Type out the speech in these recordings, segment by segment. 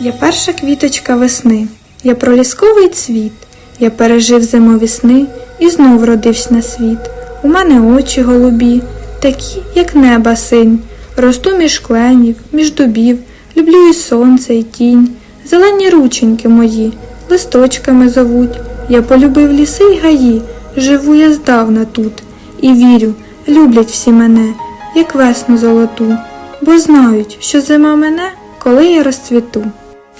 Я перша квіточка весни, я пролісковий цвіт, я пережив зимові сни і знов родився на світ. У мене очі голубі, такі, як неба синь, росту між кленів, між дубів, люблю і сонце, і тінь, зелені рученьки мої, листочками зовуть. Я полюбив ліси й гаї, живу я здавна тут, і вірю, люблять всі мене, як весну золоту, бо знають, що зима мене, коли я розцвіту.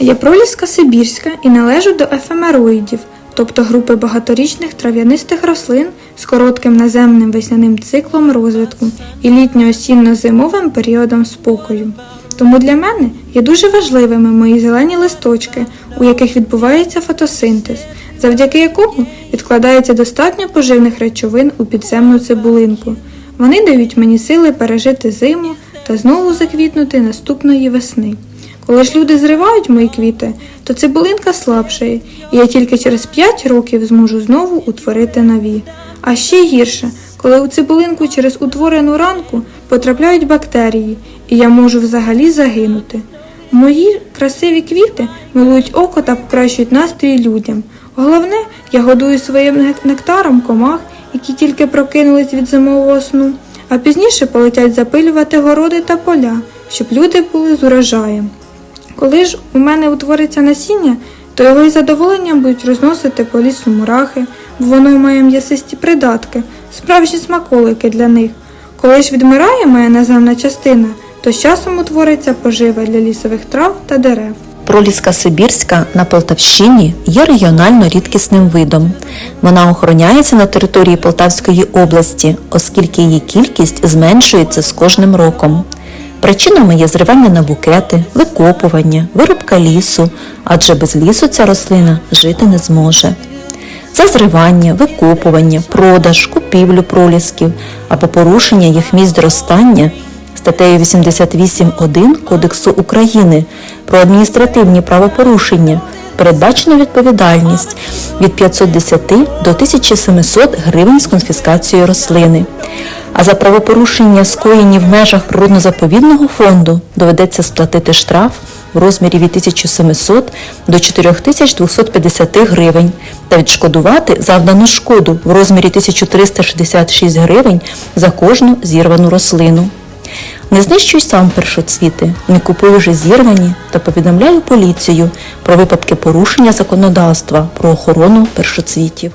Я проліска сибірська і належу до ефемероїдів, тобто групи багаторічних трав'янистих рослин з коротким наземним весняним циклом розвитку і літньо-осінньо-зимовим періодом спокою. Тому для мене є дуже важливими мої зелені листочки, у яких відбувається фотосинтез, завдяки якому відкладається достатньо поживних речовин у підземну цибулинку. Вони дають мені сили пережити зиму та знову заквітнути наступної весни. Коли ж люди зривають мої квіти, то цибулинка слабшає, і я тільки через 5 років зможу знову утворити нові. А ще гірше, коли у цибулинку через утворену ранку потрапляють бактерії, і я можу взагалі загинути. Мої красиві квіти милують око та покращують настрій людям. Головне, я годую своїм нектаром комах, які тільки прокинулись від зимового сну, а пізніше полетять запилювати городи та поля, щоб люди були з урожаєм. Коли ж у мене утвориться насіння, то його із задоволенням будуть розносити по лісу мурахи, бо воно має м'ясисті придатки, справжні смаколики для них. Коли ж відмирає моя наземна частина, то з часом утвориться пожива для лісових трав та дерев. Проліска Сибірська на Полтавщині є регіонально рідкісним видом. Вона охороняється на території Полтавської області, оскільки її кількість зменшується з кожним роком. Причинами є зривання на букети, викопування, вирубка лісу, адже без лісу ця рослина жити не зможе. Це зривання, викопування, продаж, купівлю пролісків або порушення їх місць зростання статтею 88.1 Кодексу України про адміністративні правопорушення передбачено відповідальність від 510 до 1700 гривень з конфіскацією рослини. А за правопорушення, скоєні в межах природно-заповідного фонду, доведеться сплатити штраф в розмірі від 1700 до 4250 гривень та відшкодувати завдану шкоду в розмірі 1366 гривень за кожну зірвану рослину. Не знищуй сам першоцвіти, не купуй вже зірвані та повідомляй поліцію про випадки порушення законодавства про охорону першоцвітів.